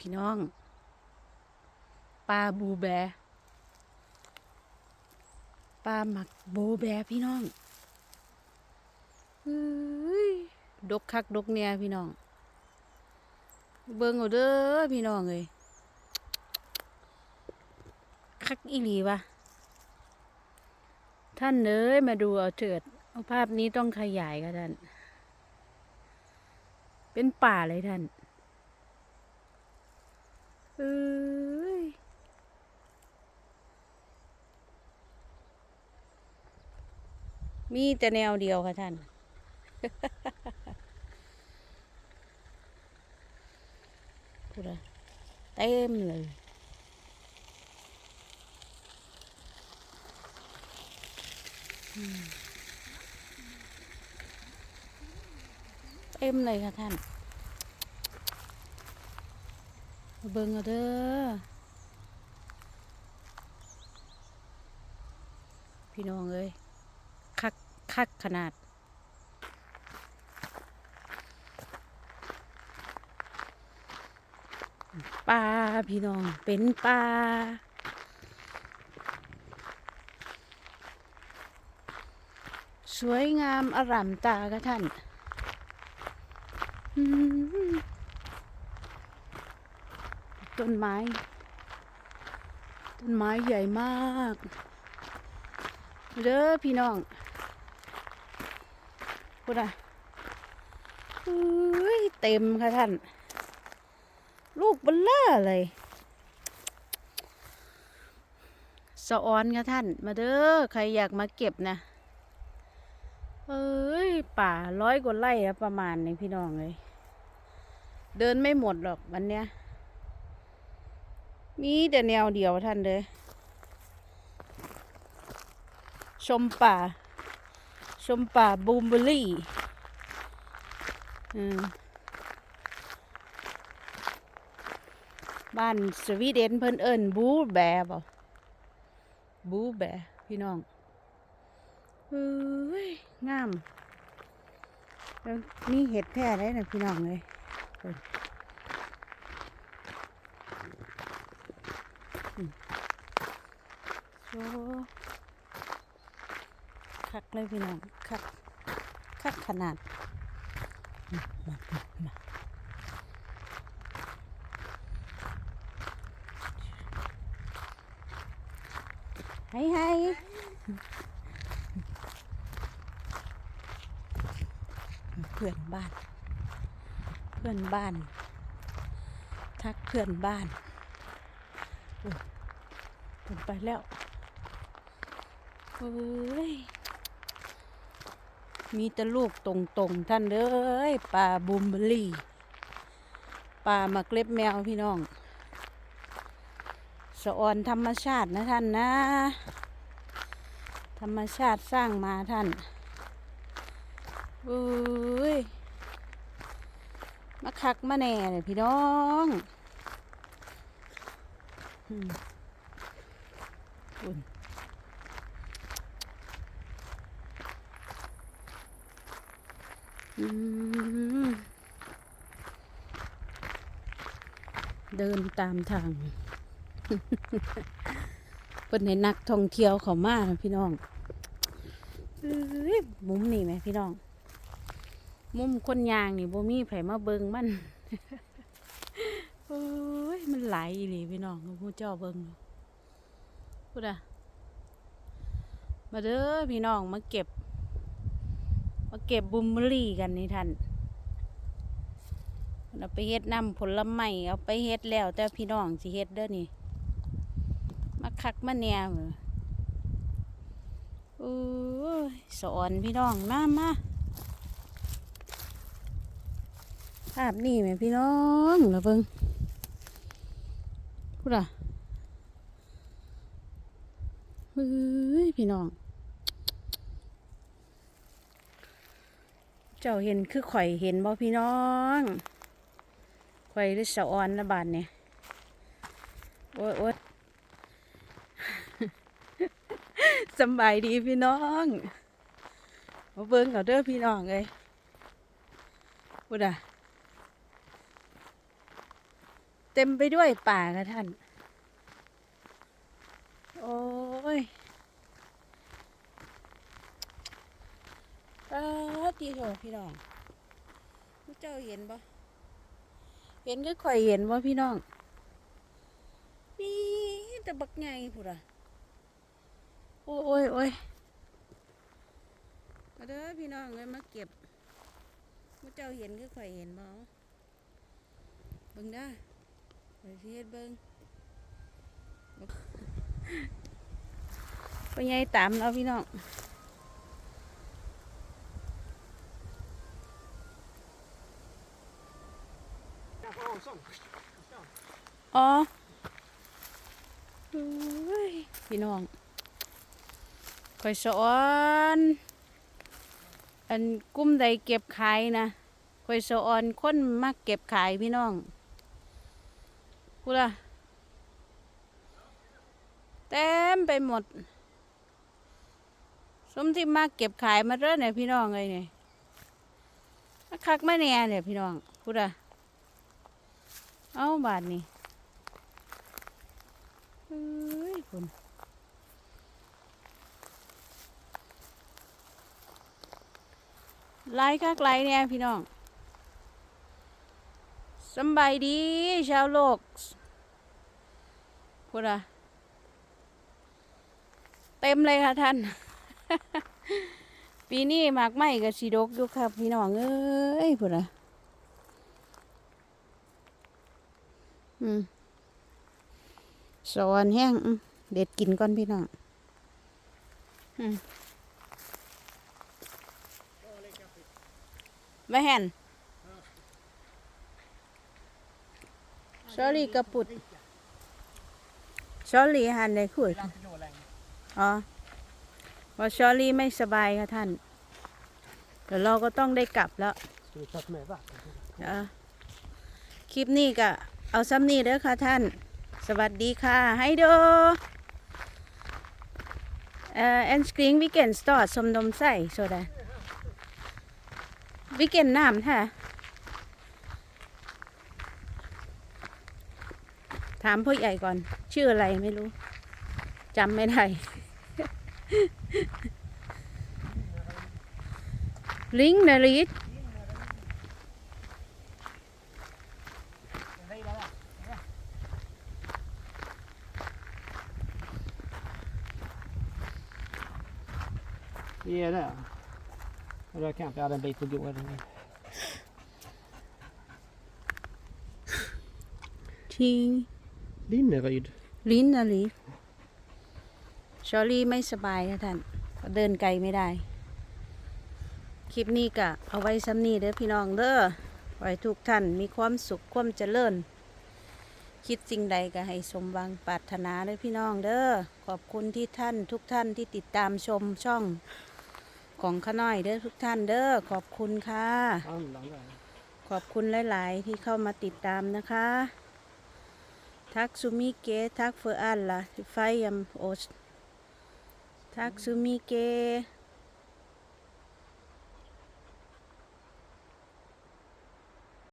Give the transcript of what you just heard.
พี่น้อง ปลาบูแบ ปลาหมักโบแบพี่น้องเฮ้ยดกคักดกเนี่ยพี่น้อง เบิ่งเอาเด้อพี่น้องเอ้ยคักอีหลีวะท่านเอ้ยมาดูเอาเถิดเอาภาพนี้ต้องขยายค่ะท่าน เป็นป่าเลยท่าน เอ้ยมีแต่แนวเดียวค่ะท่าน พูดอะเต็มเลยเต็มเลยค่ะท่าน มา เบิ่งเอาเด้อ พี่น้องเอ้ย คัก คักขนาด ปลาพี่น้อง เป็นปลาสวยงามอร่ามตากระท่าน อืม ต้นไม้ ต้นไม้ใหญ่มากเด้อพี่น้องพูดอะอุ้ยเต็มค่ะท่าน ลูกบลเลอร์เลยสะออนค่ะท่าน มาเด้อใครอยากมาเก็บนะเอ้ยป่าร้อยกว่าไร่ประมาณนี้พี่น้องเลย เดินไม่หมดหรอกวันเนี้ย มีแต่แนวเดียวท่านเลยชมป่า ชมป่าบูมเบอรี่บ้านสวีเดนเพิ่นเอิญบูแบร์บ่บูแบร์พี่น้องเฮ้ยงาม นี่เห็ดแท้ได้นะพี่น้องเลยเพิ่นอืม โอ้คักเลยพี่น้องคักคักขนาดมามามามาให้ให้เพื่อนบ้าน เพื่อนบ้าน ทักเพื่อนบ้าน โอ้ยเพิ่นไปแล้วเฮ้ยมีแต่ลูกตรงๆ ท่านเด้ยปลาบูมเบอรี่ปลาหมักล็บแมวพี่น้อง สะออนธรรมชาตินะท่านนะ ธรรมชาติสร้างมาท่านอุ้ยมาคักมาแน่เลยพี่น้อง อุ่นเดินตามทาง เป็นในนักท่องเที่ยวเขามานะพี่น้องอมุมนี่ไหมพี่น้อง มุมคนยางนี่บ่มีไผมาเบิงมันโอ้ยมันายอีหลีพี่น้องผู้เจ้าเบิงพูดอะมาเด้อพี่น้องมาเก็บ มาเก็บบุมรี่กันนี่ท่านเอาไปเฮ็ดน้ำผลไม้เอาไปเฮ็ดแล้ว แต่พี่น้องสิเฮ็ดเด้อนี่ มาคักมาแนวโอ้ยสอนพี่น้องมามาภาพนี่ไหมพี่น้องละเบิง พูดอะเฮ้ยพี่น้อง เจ้าเห็นคือข่อยเห็นบ่พี่น้อง ข่อยหรือสะออนนะบานเนี่ยโอ๊ยโอ๊ยสบายดีพี่น้องมาเบิ่งเอาเด้อพี่น้องเอ้ยพูดอะ เต็มไปด้วยป่าค่ะท่าน โอ้ยปาตีโถพี่น้องผู้เจ้าเห็นปะเห็นก็ข่อยเห็นว่าพี่น้องนี่แต่บักใหญ่พูดอะโอ้ยโอ้ยโอ้ยมาเด้อพี่น้องเลยมาเก็บผู้เจ้าเห็นก็ข่อยเห็นบ่บิ่งได้ ไปเฮ็ดเบิ่งไปยายตามเราพี่น้องอ๋อพี่น้องคอยสอนอันกุ้มใดเก็บขายนะคอยสอนคนมักเก็บขายพี่น้องูละเต็มไปหมด สมที่มาเก็บขายมาเรื่อยเนี่ยพี่น้องเลยเนี่ยคักมาแน่เนี่ยพี่น้องพูดละเอาบาทนี่เฮ้ยคุณไล่คักไล่เนี่ยพี่น้องสบายดีชาวโลก พูดอะเต็มเลยค่ะท่าน ปีนี้หมากไหม้กับสีดกอยู่ครับพี่น้องเอ้ยพูดอะอืมสอนแห้งอืมเด็ดกินก่อนพี่น้องอืมไม่เห็นชอรี่กระปุด ชอรี่หันในขุดอ๋อว่าชอรี่ไม่สบายค่ะท่านเดี๋ยวเราก็ต้องได้กลับแล้วคลิปนี้ก็เอาซ้ำนี้เด้อค่ะท่าน สวัสดีค่ะ ให้ดูเอ่อ en skring vilken stad som de säger sådär vilken namn här ถา มพ่อใหญ่ก่อน ชื่ออะไรไม่รู้จำไม่ได้ ลิงนาริส Vi är där. Och där kanske jag hade en bit att gå. eller nåt. ทิง Linneryd. ลิ้นนาริสชอรี่ไม่สบายค่ะท่านก็เดินไกลไม่ได้ คลิปนี้ก็เอาไว้ซ้ำนี้เด้อพี่น้องเด้อไว้ทุกท่านมีความสุขความเจริญ คิดสิ่งใดก็ให้สมหวังปรารถนาเลยพี่น้องเด้อ ขอบคุณที่ท่านทุกท่านที่ติดตามชมช่องของข้าน้อยเด้อทุกท่านเด้อ ขอบคุณค่ะ Andan där. ขอบคุณหลาย ๆ ที่เข้ามาติดตามนะคะ ทักซูมิเกะทักเฟอร์